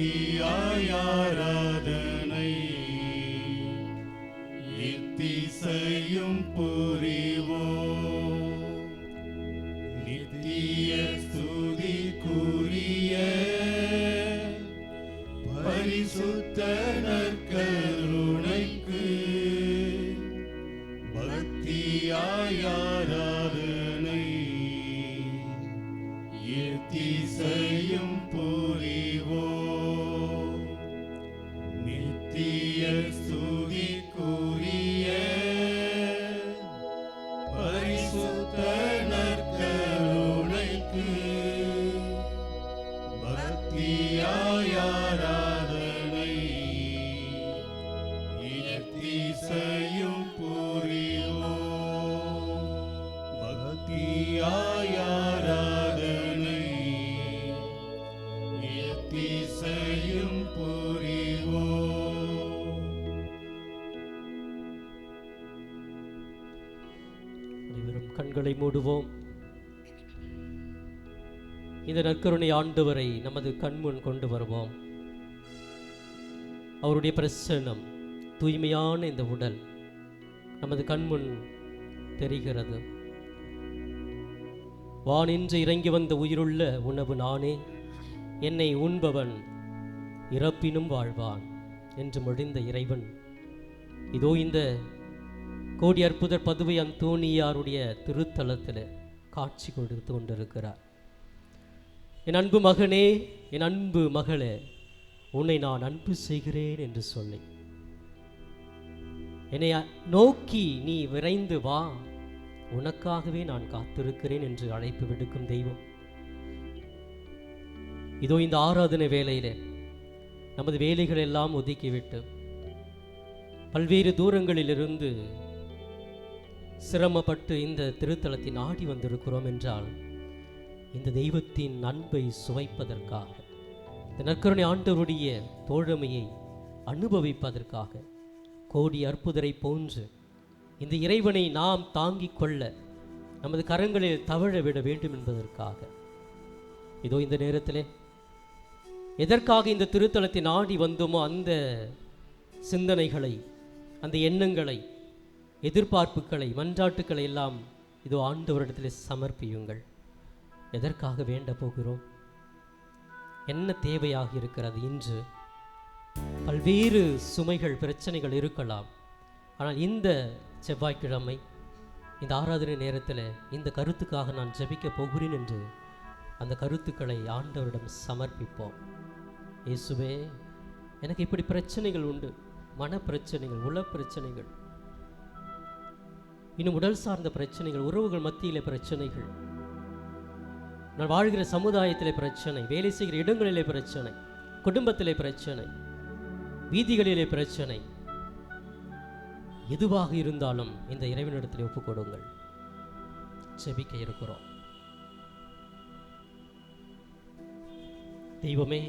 I, I, I. கண்களை மூடுவோம். இந்த நற்கருணை ஆண்டவரை நமது கண்முன் கொண்டு வருவோம். அவருடைய பிரசனம் தூய்மையான இந்த உடல் நமது கண்முன் தெரிகிறது. வானின்று இறங்கி வந்த உயிருள்ள உணவு நானே என்னை உண்பவன் இறப்பினும் வாழ்வான் என்று மொழிந்த இறைவன். இதோ இந்த கோடி அற்புதர் பதுவை அந்தோணியாருடைய திருத்தலத்தில் காட்சி கொடுத்து கொண்டிருக்கிறார். என் அன்பு மகனே என் அன்பு மகளே உன்னை நான் அன்பு செய்கிறேன் என்று சொல்லி. என்னை நோக்கி நீ விரைந்து வா உனக்காகவே நான் காத்திருக்கிறேன் என்று அழைப்பு விடுக்கும் தெய்வம். இதோ இந்த ஆராதனை வேளையிலே நமது வேலைகள் எல்லாம் ஒதுக்கிவிட்டு பல்வேறு தூரங்களிலிருந்து சிரமப்பட்டு இந்த திருத்தலத்தை நாடி வந்திருக்கிறோம் என்றால் இந்த தெய்வத்தின் அன்பை சுவைப்பதற்காக இந்த நற்கருணை ஆண்டவருடைய தோழமையை அனுபவிப்பதற்காக கோடி அற்புதரை போன்று இந்த இறைவனை நாம் தாங்கிக் கொள்ள நமது கரங்களில் தவழ விட வேண்டும் என்பதற்காக. இதோ இந்த நேரத்திலே எதற்காக இந்த திருத்தலத்தை நாடி வந்தோமோ அந்த சிந்தனைகளை அந்த எண்ணங்களை எதிர்பார்ப்புகளை மன்றாட்டுக்களை எல்லாம் இதோ ஆண்டவரிடத்தில் சமர்ப்பியுங்கள். எதற்காக வேண்ட போகிறோம்? என்ன தேவையாக இருக்கிறது இன்று? பல்வேறு சுமைகள் பிரச்சனைகள் இருக்கலாம். ஆனால் இந்த செவ்வாய்க்கிழமை இந்த ஆராதனை நேரத்தில் இந்த கருத்துக்காக நான் ஜெபிக்க போகிறேன் என்று அந்த கருத்துக்களை ஆண்டவரிடம் சமர்ப்பிப்போம். இயேசுவே எனக்கு இப்படி பிரச்சனைகள் உண்டு. மன பிரச்சனைகள் உள பிரச்சனைகள் இன்னும் உடல் சார்ந்த பிரச்சனைகள் உறவுகள் மத்தியிலே பிரச்சனைகள். நான் வாழ்கிற சமுதாயத்திலே பிரச்சனை வேலை செய்கிற இடங்களிலே பிரச்சனை குடும்பத்திலே பிரச்சனை வீதிகளிலே பிரச்சனை. எதுவாக இருந்தாலும் இந்த இறைவனிடத்தில் ஒப்புக்கொடுங்கள். செபிக்க இருக்கிறோம். தெய்வமே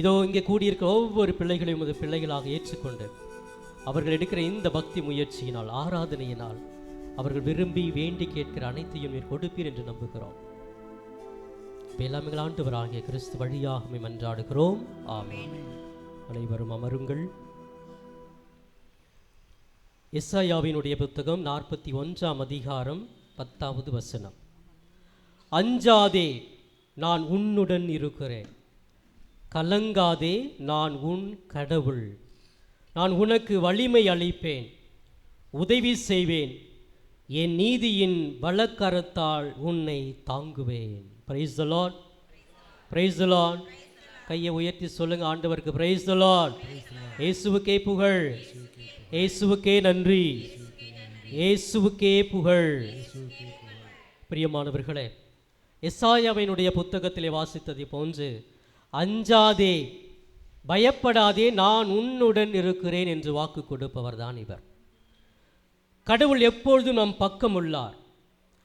இதோ இங்கே கூடியிருக்கிற ஒவ்வொரு பிள்ளைகளையும் உமது பிள்ளைகளாக ஏற்றுக்கொண்டு அவர்கள் எடுக்கிற இந்த பக்தி முயற்சியினால் ஆராதனையினால் அவர்கள் விரும்பி வேண்டி கேட்கிற அனைத்தையும் நீர் கொடுப்பீர் என்று நம்புகிறோம். வேளாண்மைகள் ஆண்டவராகிய கிறிஸ்து வழியாக மன்றாடுகிறோம். ஆமென். அனைவரும் அமருங்கள். எஸ்ஐயாவினுடைய புத்தகம் நாற்பத்தி ஒன்றாம் அதிகாரம் பத்தாவது வசனம். அஞ்சாதே நான் உன்னுடன் இருக்கிறேன். கலங்காதே நான் உன் கடவுள். நான் உனக்கு வலிமை அளிப்பேன் உதவி செய்வேன். என் நீதியின் வலக்கரத்தால் உன்னை தாங்குவேன். பிரைஸ் பிரைஸ்தலான் பிரைஸ் கையை உயர்த்தி சொல்லுங்க ஆண்டவருக்கு பிரைஸ் தலான் இயேசுவுக்கே புகழ். இயேசுவுக்கே நன்றி. இயேசுவுக்கே புகழ். பிரியமானவர்களே எஸ்ஆயாவினுடைய புத்தகத்திலே வாசித்ததை போன்று அஞ்சாதே பயப்படாதே நான் உன்னுடன் இருக்கிறேன் என்று வாக்கு கொடுப்பவர் தான் இவர். கடவுள் எப்பொழுதும் நம் பக்கம் உள்ளார்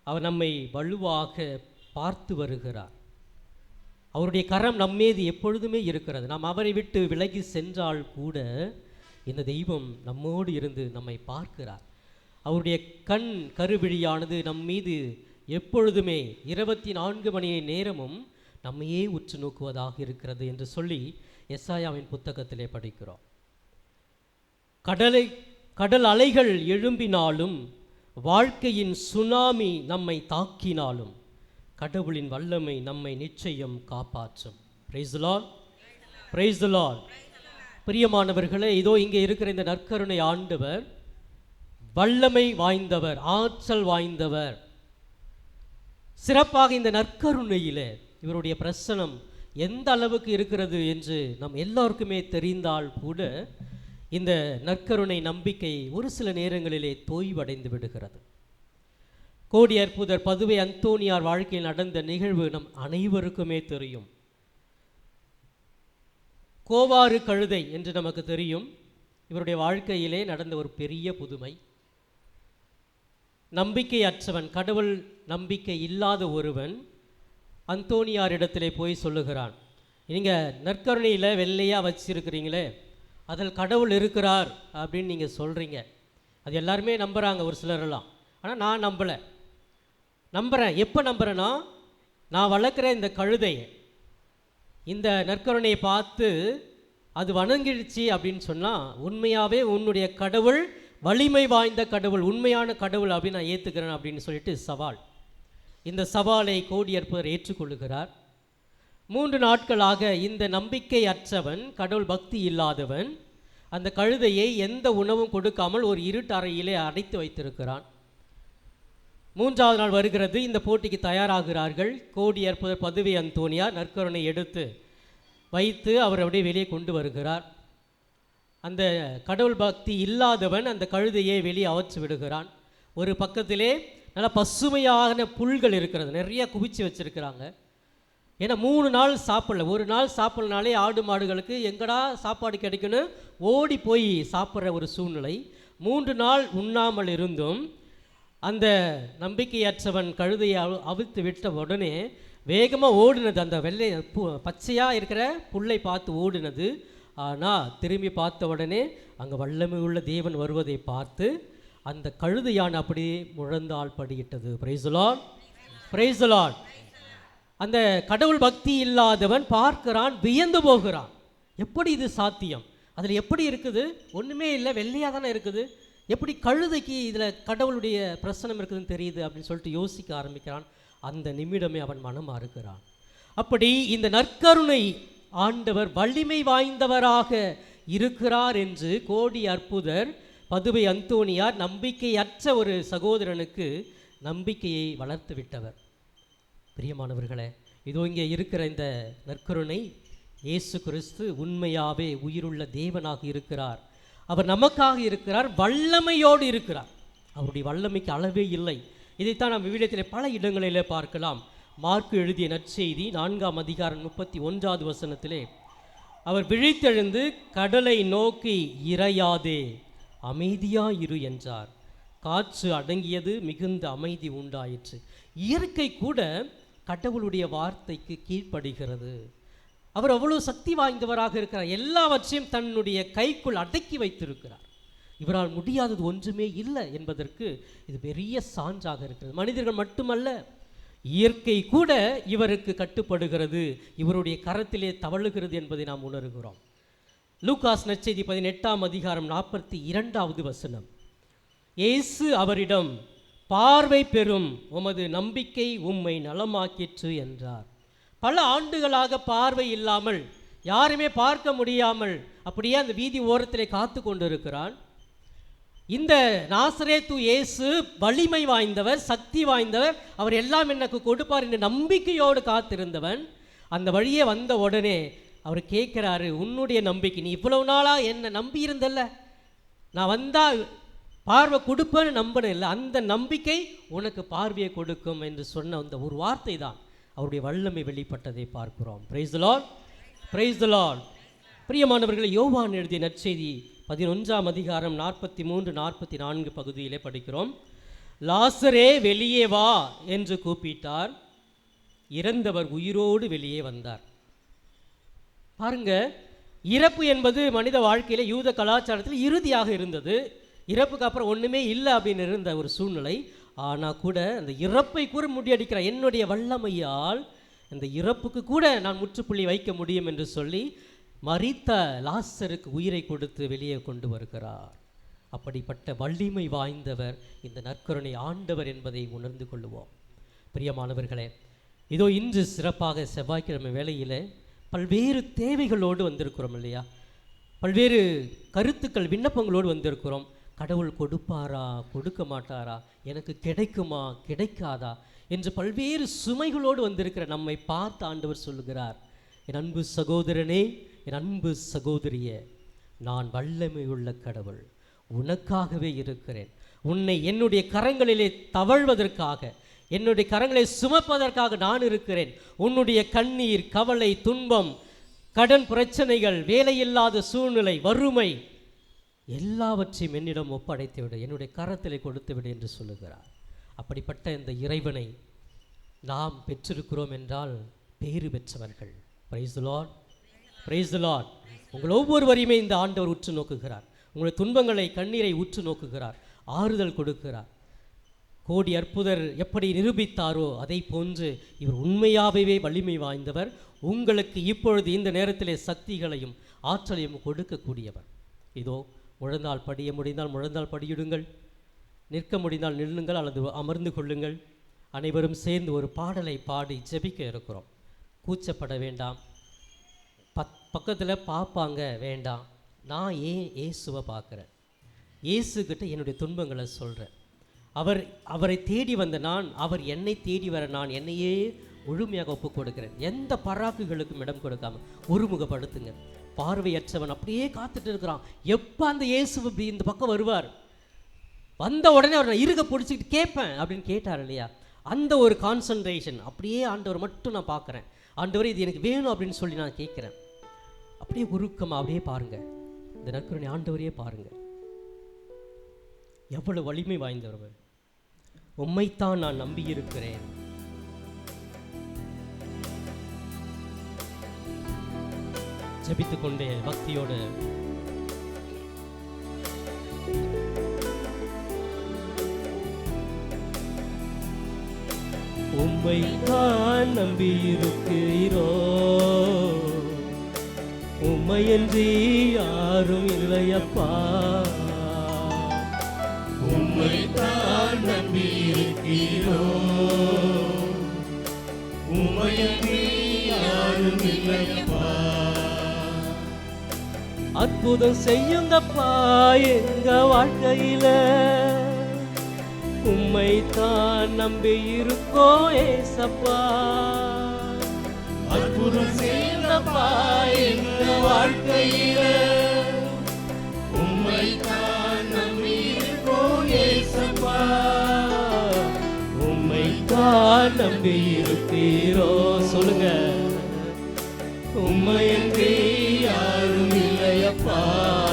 அவர் நம்மை வலுவாக பார்த்து வருகிறார். அவருடைய கரம் நம்மீது எப்பொழுதுமே இருக்கிறது. நாம் அவரை விட்டு விலகி சென்றால் கூட இந்த தெய்வம் நம்மோடு இருந்து நம்மை பார்க்கிறார். அவருடைய கண் கருவிழியானது நம் மீது எப்பொழுதுமே இருபத்தி நான்கு மணி நேரமும் நம்மையே உற்று நோக்குவதாக இருக்கிறது என்று சொல்லி எஸ்ஆயாவின் புத்தகத்திலே படிக்கிறோம். கடலை கடல் அலைகள் எழும்பினாலும் வாழ்க்கையின் சுனாமி நம்மை தாக்கினாலும் கடவுளின் வல்லமை நம்மை நிச்சயம் காப்பாற்றும். பிரைஸ்லால் பிரைஸ்லால் பிரியமானவர்களே இதோ இங்கே இருக்கிற இந்த நற்கருணை ஆண்டவர் வல்லமை வாய்ந்தவர் ஆற்றல் வாய்ந்தவர். சிறப்பாக இந்த நற்கருணையிலே இவருடைய பிரசனம் எந்த அளவுக்கு இருக்கிறது என்று நம் எல்லோருக்குமே தெரிந்தால் கூட இந்த நற்கருணை நம்பிக்கை ஒரு சில நேரங்களிலே தோய்வடைந்து விடுகிறது. கோடி அற்புதர் பதுவை அந்தோனியார் வாழ்க்கையில் நடந்த நிகழ்வு நம் அனைவருக்குமே தெரியும். கோவாறு கழுதை என்று நமக்கு தெரியும். இவருடைய வாழ்க்கையிலே நடந்த ஒரு பெரிய புதுமை. நம்பிக்கை அற்றவன் கடவுள் நம்பிக்கை இல்லாத ஒருவன் அந்தோனியாரிடத்திலே போய் சொல்லுகிறான் நீங்கள் நற்கருணையில் வெள்ளையாக வச்சிருக்கிறீங்களே அதில் கடவுள் இருக்கிறார் அப்படின்னு நீங்கள் சொல்கிறீங்க அது எல்லாருமே நம்புகிறாங்க ஒரு சிலரெல்லாம். ஆனால் நான் நம்பலை. நம்புகிறேன் எப்போ நம்புகிறேன்னா நான் வளர்க்குற இந்த கழுதையை இந்த நற்கருணையை பார்த்து அது வணங்கிடுச்சு அப்படின்னு சொன்னால் உண்மையாகவே உன்னுடைய கடவுள் வலிமை வாய்ந்த கடவுள் உண்மையான கடவுள் அப்படின்னு நான் ஏற்றுக்கிறேன் அப்படின்னு சொல்லிட்டு சவால். இந்த சவாலை கோடியற்பர் ஏற்றுக்கொள்ளுகிறார். மூன்று நாட்களாக இந்த நம்பிக்கை அற்றவன் கடவுள் பக்தி இல்லாதவன் அந்த கழுதையை எந்த உணவும் கொடுக்காமல் ஒரு இருட்டு அறையிலே அடைத்து வைத்திருக்கிறான். மூன்றாவது நாள் வருகிறது இந்த போட்டிக்கு தயாராகிறார்கள். கோடி அற்புதர் பதுவை அந்தோனியார் நற்கருணை எடுத்து வைத்து அவர் அப்படியே வெளியே கொண்டு வருகிறார். அந்த கடவுள் பக்தி இல்லாதவன் அந்த கழுதையை வெளியே அவற்று விடுகிறான். ஒரு பக்கத்திலே நல்ல பசுமையான புல்கள் இருக்கிறது. நிறைய குவிச்சு வச்சுருக்கிறாங்க. ஏன்னா மூணு நாள் சாப்பிடல. ஒரு நாள் சாப்பிட்லனாலே ஆடு மாடுகளுக்கு எங்கடா சாப்பாடு கிடைக்குன்னு ஓடி போய் சாப்பிட்ற ஒரு சூழ்நிலை. மூன்று நாள் உண்ணாமல் இருந்தும் அந்த நம்பிக்கையற்றவன் கழுதையை அவு- அவிழ்த்து விட்ட உடனே வேகமாக ஓடினது. அந்த வெள்ளை பு பச்சையாக இருக்கிற புல்லை பார்த்து ஓடினது. ஆனால் திரும்பி பார்த்த உடனே அங்கே வல்லமை உள்ள தேவன் வருவதை பார்த்து அந்த கழுதையான் அப்படியே முழந்தால் படியிட்டது. பிரைசலான் பிரைசலான் அந்த கடவுள் பக்தி இல்லாதவன் பார்க்கிறான் வியந்து போகிறான். எப்படி இது சாத்தியம்? அதில் எப்படி இருக்குது? ஒன்றுமே இல்லை வெள்ளையாக தானே இருக்குது. எப்படி கழுதைக்கு இதில் கடவுளுடைய பிரசனம் இருக்குதுன்னு தெரியுது அப்படின்னு சொல்லிட்டு யோசிக்க ஆரம்பிக்கிறான். அந்த நிமிடமே அவன் மனம் மாறுகிறான். அப்படி இந்த நற்கருணை ஆண்டவர் வலிமை வாய்ந்தவராக இருக்கிறார் என்று கோடி அற்புதர் பதுவை அந்தோனியார் நம்பிக்கையற்ற ஒரு சகோதரனுக்கு நம்பிக்கையை வளர்த்து விட்டவர் பிரியமானவர்களே இதோ இங்கே இருக்கிற இந்த நற்கருணை இயேசு கிறிஸ்து உண்மையாவே உயிருள்ள தேவனாக இருக்கிறார். அவர் நமக்காக இருக்கிறார் வல்லமையோடு இருக்கிறார். அவருடைய வல்லமைக்கு அளவே இல்லை. இதைத்தான் நாம் விவிடத்திலே பல இடங்களிலே பார்க்கலாம். மார்க்கு எழுதிய நற்செய்தி நான்காம் அதிகாரம் முப்பத்தி ஒன்றாவது வசனத்திலே அவர் விழித்தெழுந்து கடலை நோக்கி இறையாதே அமைதியாயிரு என்றார். காற்று அடங்கியது மிகுந்த அமைதி உண்டாயிற்று. இயற்கை கூட கடவுளுடைய வார்த்தைக்கு கீழ்ப்படுகிறது. அவர் அவ்வளோ சக்தி வாய்ந்தவராக இருக்கிறார். எல்லாவற்றையும் தன்னுடைய கைக்குள் அடக்கி வைத்திருக்கிறார். இவரால் முடியாதது ஒன்றுமே இல்லை என்பதற்கு இது பெரிய சான்றாக இருக்கிறது. மனிதர்கள் மட்டுமல்ல இயற்கை கூட இவருக்கு கட்டுப்படுகிறது. இவருடைய கரத்திலே தவழுகிறது என்பதை நாம் உணர்கிறோம். லூகாஸ் நற்செய்தி பதினெட்டாம் அதிகாரம் நாற்பத்தி இரண்டாவது வசனம். இயேசு அவரிடம் பார்வை பெறும் உமது நம்பிக்கை உம்மை நலமாக்கிற்று என்றார். பல ஆண்டுகளாக பார்வை இல்லாமல் யாருமே பார்க்க முடியாமல் அப்படியே அந்த வீதி ஓரத்திலே காத்து கொண்டிருக்கிறான். இந்த நாசரேத்து இயேசு வலிமை வாய்ந்தவர் சக்தி வாய்ந்தவர் அவர் எல்லாம் எனக்கு கொடுப்பார் என்ற நம்பிக்கையோடு காத்திருந்தவன். அந்த வழியே வந்த உடனே அவர் கேட்குறாரு உன்னுடைய நம்பிக்கை நீ இவ்வளவு நாளாக என்னை நம்பி இருந்தல்ல? நான் வந்தா பார்வை கொடுப்பேன்னு நம்பின இல்லை அந்த நம்பிக்கை உனக்கு பார்வையை கொடுக்கும் என்று சொன்ன அந்த ஒரு வார்த்தை தான் அவருடைய வல்லமை வெளிப்பட்டதை பார்க்கிறோம். பிரைஸ் லார்ட் பிரைஸ் லார்ட் பிரியமானவர்களை யோவான் எழுதிய நற்செய்தி பதினொன்றாம் அதிகாரம் நாற்பத்தி மூன்று நாற்பத்தி நான்கு பகுதியிலே படிக்கிறோம். லாசரே வெளியே வா என்று கூப்பிட்டார். இறந்தவர் உயிரோடு வெளியே வந்தார். பாருங்க இறப்பு என்பது மனித வாழ்க்கையில் யூத கலாச்சாரத்தில் இறுதியாக இருந்தது. இறப்புக்கு அப்புறம் ஒன்றுமே இல்லை அப்படின்னு இருந்த ஒரு சூழ்நிலை. ஆனால் கூட அந்த இறப்பை கூட முடியடிக்கிற என்னுடைய வல்லமையால் இந்த இறப்புக்கு கூட நான் முற்றுப்புள்ளி வைக்க முடியும் என்று சொல்லி மறித்த லாசருக்கு உயிரை கொடுத்து வெளியே கொண்டு வருகிறார். அப்படிப்பட்ட வலிமை வாய்ந்தவர் இந்த நற்கருணை ஆண்டவர் என்பதை உணர்ந்து கொள்ளுவோம். பிரியமானவர்களே இதோ இன்று சிறப்பாக செவ்வாய்க்கிழமை வேளையிலே பல்வேறு தேவைகளோடு வந்திருக்கிறோம் இல்லையா? பல்வேறு கருத்துக்கள் விண்ணப்பங்களோடு வந்திருக்கிறோம். கடவுள் கொடுப்பாரா? கொடுக்க மாட்டாரா? எனக்கு கிடைக்குமா? கிடைக்காதா? என்று பல்வேறு சுமைகளோடு வந்திருக்கிற நம்மை பார்த்து ஆண்டவர் சொல்லுகிறார். என் அன்பு சகோதரனே என் அன்பு சகோதரிய நான் வல்லமை உள்ள கடவுள். உனக்காகவே இருக்கிறேன். உன்னை என்னுடைய கரங்களிலே தவழ்வதற்காக என்னுடைய கரங்களை சுமப்பதற்காக நான் இருக்கிறேன். உன்னுடைய கண்ணீர் கவலை துன்பம் கடன் பிரச்சனைகள் வேலையில்லாத சூழ்நிலை வறுமை எல்லாவற்றையும் என்னிடம் ஒப்படைத்து விடு என்னுடைய கரத்தில் கொடுத்து விடு என்று சொல்லுகிறார். அப்படிப்பட்ட இந்த இறைவனை நாம் பெற்றிருக்கிறோம் என்றால் பேறு பெற்றவர்கள். பிரைஸ் லார்ட் பிரைஸ் லார்ட் உங்கள் ஒவ்வொருவரையுமே இந்த ஆண்டவர் உற்று நோக்குகிறார். உங்களுடைய துன்பங்களை கண்ணீரை உற்று நோக்குகிறார். ஆறுதல் கொடுக்கிறார். கோடி அற்புதர் எப்படி நிரூபித்தாரோ அதை போன்று இவர் உண்மையாகவே வலிமை வாய்ந்தவர். உங்களுக்கு இப்பொழுது இந்த நேரத்திலே சக்திகளையும் ஆற்றலையும் கொடுக்கக்கூடியவர். இதோ முழந்தால் படிய முடிந்தால் முழந்தால் படியிடுங்கள். நிற்க முடிந்தால் நில்லுங்கள் அல்லது அமர்ந்து கொள்ளுங்கள். அனைவரும் சேர்ந்து ஒரு பாடலை பாடி ஜெபிக்க இருக்கிறோம். கூச்சப்பட வேண்டாம். பக் பக்கத்தில் பார்ப்பாங்க வேண்டாம். நான் ஏன் இயேசுவை பார்க்குறேன்? இயேசுக்கிட்ட என்னுடைய துன்பங்களை சொல்கிறேன் அவர் அவரை தேடி வந்த நான் அவர் என்னை தேடி வர நான் என்னையே முழுமையாக ஒப்புக் கொடுக்கிறேன் எந்த பராக்குகளுக்கும் இடம் கொடுக்காம ஒருமுகப்படுத்துங்க. பார்வையற்றவன் அப்படியே காத்துட்டு இருக்கிறான். எப்போ அந்த இயேசு இப்படி இந்த பக்கம் வருவார்? வந்த உடனே அவர் நான் இருக பிடிச்சிக்கிட்டு கேட்பேன் அப்படின்னு கேட்டார் இல்லையா? அந்த ஒரு கான்சன்ட்ரேஷன் அப்படியே ஆண்டவர் மட்டும் நான் பார்க்குறேன். ஆண்டவர் இது எனக்கு வேணும் அப்படின்னு சொல்லி நான் கேட்குறேன். அப்படியே உருக்கமாக அப்படியே பாருங்கள் இந்த நற்கருணை ஆண்டவரையே பாருங்கள் எவ்வளவு வலிமை வாய்ந்தவர் உம்மைத்தான் நான் நம்பியிருக்கிறேன். ஜபித்துக்கொண்டே பக்தியோடு. உம்மை தான் உம்மை உம்மையன்றி யாரும் இல்லையப்பா. அற்புதம் செய்யுங்கப்பா எங்க வாழ்க்கையில. உம்மை தான் நம்பி இருக்கோ ஏசப்பா. அற்புதம் செய்யுங்கப்பா எங்க வாழ்க்கையில. உம்மை தான் நம்பியிருக்கோம் ஏசப்பா. உம்மை தான் நம்பி இருப்பீரோ? சொல்லுங்க. உண்மையின்றி யாரும் இல்லையப்பா.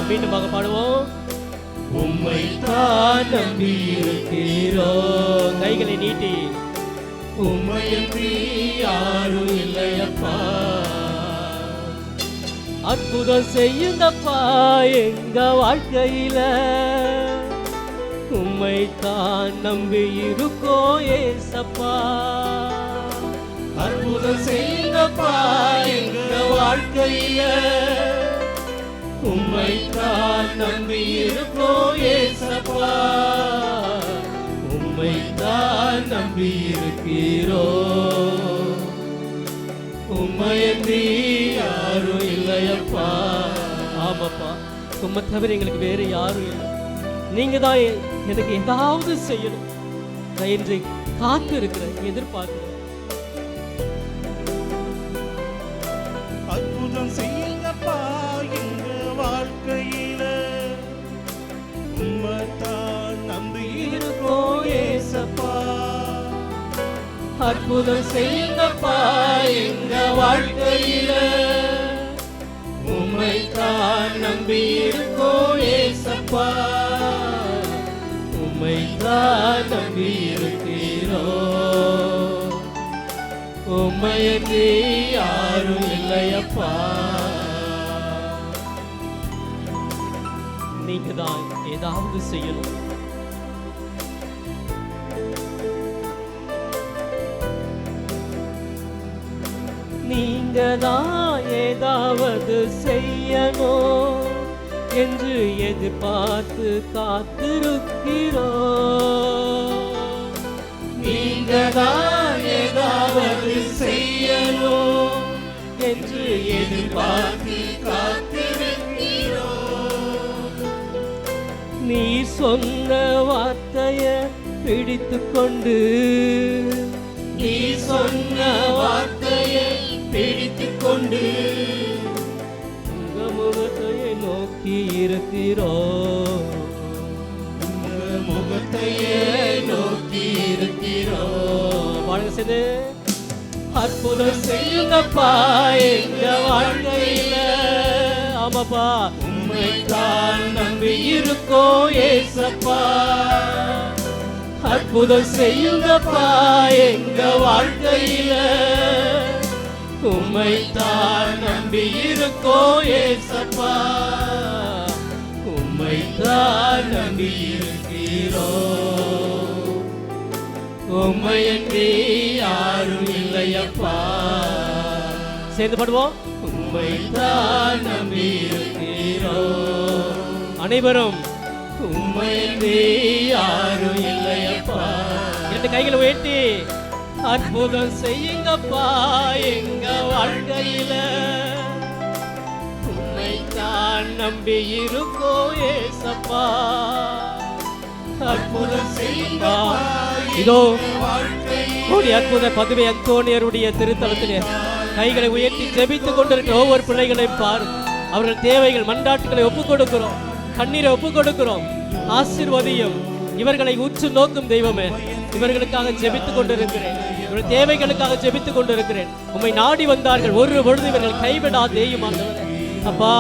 மீண்டுமாக பாடுவோம். உம்மை தான் நம்பி இருக்கிறோ கைகளை நீட்டி. உம்மையன்றி யாரும் இல்லையப்பா. அற்புதம் செய்யுங்கப்பா எங்க வாழ்க்கையில. உம்மை தான் நம்பி இருக்கோ ஏசப்பா. அற்புதம் செய்தப்பா எங்க வாழ்க்கையில. உம்மை தான் நம்பி இருக்கோ ஏசப்பா. உம்மை தான் நம்பி இருக்கிறோ. உம்மையன்றி யாரும் இல்லையப்பா. ஆமாப்பா. உம்மை தவிர எங்களுக்கு வேற யாரும் இல்லை. நீங்க தான் எனக்கு ஏதாவது செய்யணும். நான் இன்று காத்து இருக்கிறேன் எதிர்பார்க்கிறேன் அற்புதம் செய்யுங்கப்பா எங்க வாழ்க்கையில. உம்மைத்தான் நம்பி இருக்கோம் ஏசப்பா. அற்புதம் செய்யுங்கப்பா எங்க வாழ்க்கையில. உம்மைத்தான் நம்பி இருக்கோம் ஏசப்பா. உம்மை தான் நம்பி இருக்கிறோ உம்மையன்றி யாரும் இல்லையப்பா. நீங்க தான் ஏதாவது செய்யணும். நீங்க தான் ஏதாவது செய்யணும். என்று எதிர்பார்த்து காத்திருக்கிறோம் நீங்க ஏதாவது செய்யலோ என்று எதிர்பார்த்து காத்திருக்கிறோம். நீ சொன்ன வார்த்தைய பிடித்து கொண்டு நீ சொன்ன வார்த்தையை பிடித்து கொண்டு இருக்கிறோ? இருக்கிறோம் முகத்தையே நோக்கி இருக்கிறோ? பாருங்க அற்புதம் செய்யுங்கப்பா எங்க வாழ்க்கையில? ஆமாப்பா. உண்மை தான் நம்பி இருக்கோ ஏசப்பா. அற்புதம் செய்யுங்கப்பா எங்க வாழ்க்கையில? உம்மைத்தான் நம்பி இருக்கோ ஏசப்பா. உம்மைத்தான் நம்பி இருக்கிறோம் உம்மையன்றி யாரும் இல்லையப்பா. சேர்ந்து பாடுவோம். உம்மைத்தான் நம்பி இருக்கிறோம் அனைவரும். உம்மையன்றி யாரும் இல்லையப்பா. இரண்டு கைகளை உயர்த்தி. அற்புதம் செய்யுங்கப்பா. எங்க வாழ்க்கையில நான் நம்பி இருக்கோ ஏசப்பா. அற்புதம் செய்யுங்கப்பா இதோ கோடி அற்புத பதுவை அந்தோனியருடைய திருத்தலத்திலே கைகளை உயர்த்தி ஜெபித்துக் கொண்டிருக்கிற ஒவ்வொரு பிள்ளைகளையும் பார். அவர்கள் தேவைகள் மண்டாட்டுகளை ஒப்புக் கொடுக்கிறோம். கண்ணீரை ஒப்புக் கொடுக்கிறோம். ஆசிர்வதியும். இவர்களை உற்று நோக்கும் தெய்வமே இவர்களுக்காக ஜெபித்துக் கொண்டிருக்கிறேன். இவர்கள் தேவைகளுக்காக ஜெபித்துக் கொண்டிருக்கிறேன். உம்மை நாடி வந்தார்கள். ஒரு பொழுது இவர்கள் கைவிடா தெய்வம் அப்பா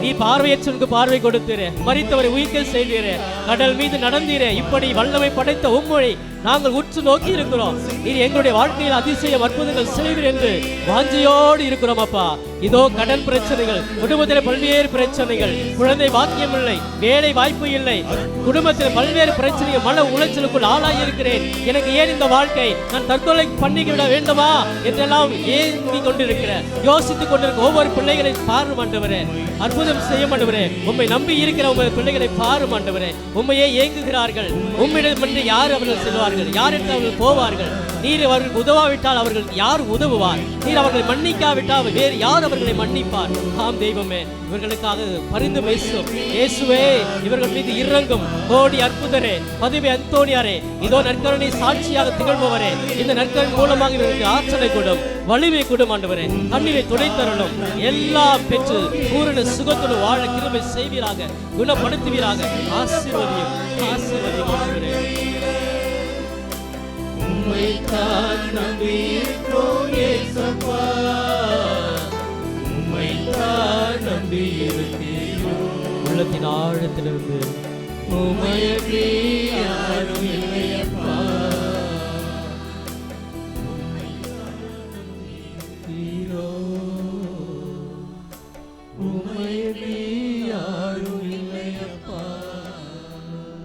நீ பார்வையற்றனுக்கு பார்வை கொடுத்திரு. மறித்தவரை உயிர்க்க செய்தீரே. கடல் மீது நடந்தீரே. இப்படி வல்லமை படைத்த உம்மொழி நாங்கள் உற்று நோக்கி இருக்கிறோம். நீர் எங்களுடைய வாழ்க்கையில் அதிசயம் அற்புதங்கள் செய்வீர் என்று வாஞ்சியோடு இருக்கிறோம் அப்பா. இதோ கடன் பிரச்சனைகள் குடும்பத்தில் பல்வேறு பிரச்சனைகள் குழந்தை பாக்கியம் இல்லை வேலை வாய்ப்பு இல்லை. குடும்பத்தில் பல்வேறு பிரச்சனைகள் மன உளைச்சலுக்குள் ஆளாகி இருக்கிறேன். எனக்கு ஏன் இந்த வாழ்க்கை? நான் தற்கொலை பண்ணிக்க விட வேண்டுமா? என்றெல்லாம் ஏங்கி கொண்டிருக்கிற யோசித்துக் கொண்டிருக்க ஒவ்வொரு பிள்ளைகளை பாரும் மாண்டவரே அற்புதம் செய்ய மாட்டவரே உம்மை நம்பி இருக்கிற உங்கள் பிள்ளைகளை பாரு மாண்டவரே உண்மையே ஏங்குகிறார்கள். உம்மிடம் என்று யார் அவர்கள் செல்வார்கள்? யார் என்று அவர்கள் போவார்கள்? நீர் அவர்களுக்கு உதவாவிட்டால் அவர்கள் யார் உதவுவார்? நீர் அவர்களை மன்னிக்காவிட்டால் வேறு யார் அவர்களை மன்னிப்பார்? ஆம் தெய்வமே இவர்களுக்காக பரிந்து பேசும். இயேசுவே இவர்கள் மீது இறங்கும். கோடி அற்புதரே பதவி அந்தோணியாரே இதோ நற்கரணை சாட்சியாக திகழ்பவரே இந்த நற்கரன் மூலமாக இவர்களுக்கு ஆற்றலை கொடும் வலிமை கொடும் ஆண்டவரே. கண்ணீரை துடைத்தரணும். எல்லா பெற்று பூரண சுகத்துடன் வாழ கிருமை செய்வீராக குணப்படுத்துவீராக. ஆசீர்வதியும் ஆசீர்வதியும். உம்மைத்தான் நம்பி ஏசப்பா உம்மைத்தான் நம்பி உள்ளத்தின் ஆழத்திலிருந்து யாரும் இல்லையப்பா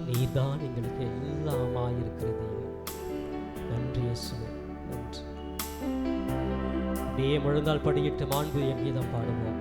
நீதான் எங்களுக்கு எல்லாமாயிருக்கிறது. நன்றி இயேசுவே நன்றி. அப்படியே முழந்தால் படியிட்டு மாண்பு என் கீதம் பாடுவோம்.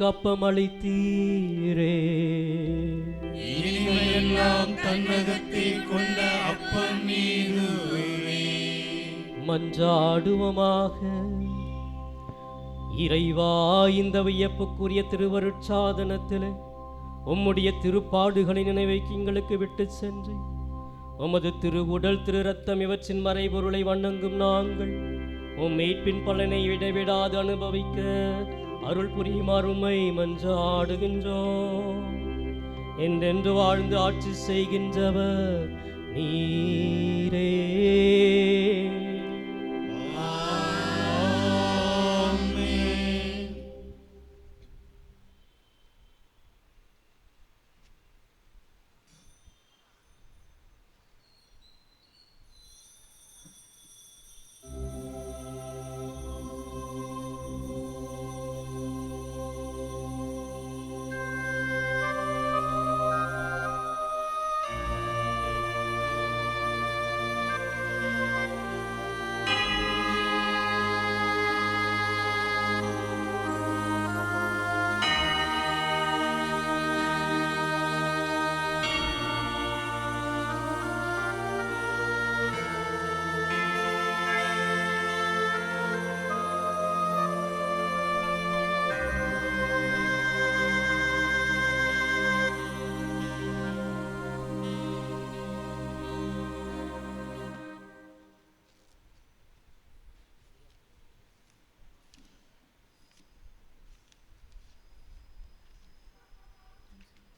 அப்பம் அளித்தீரே இனிமையெல்லாம் தன்னகத்தை கொண்ட நீதுவே மன்றாடுவோமாக இறைவா இந்த வியப்புக்குரிய திருவருட்சாதனத்திலே உம்முடைய திருப்பாடுகளை நினைவைக்கு எங்களுக்கு விட்டு சென்று உமது திரு உடல் திரு ரத்தம் இவற்றின் மறைபொருளை வணங்கும் நாங்கள் உம் மீட்பின் பலனை இடைவிடாது அனுபவிக்க அருள் புரியும் அருமை மன்றாடுகின்றோம் என்றென்று வாழ்ந்து ஆட்சி செய்கின்றவர் நீரே.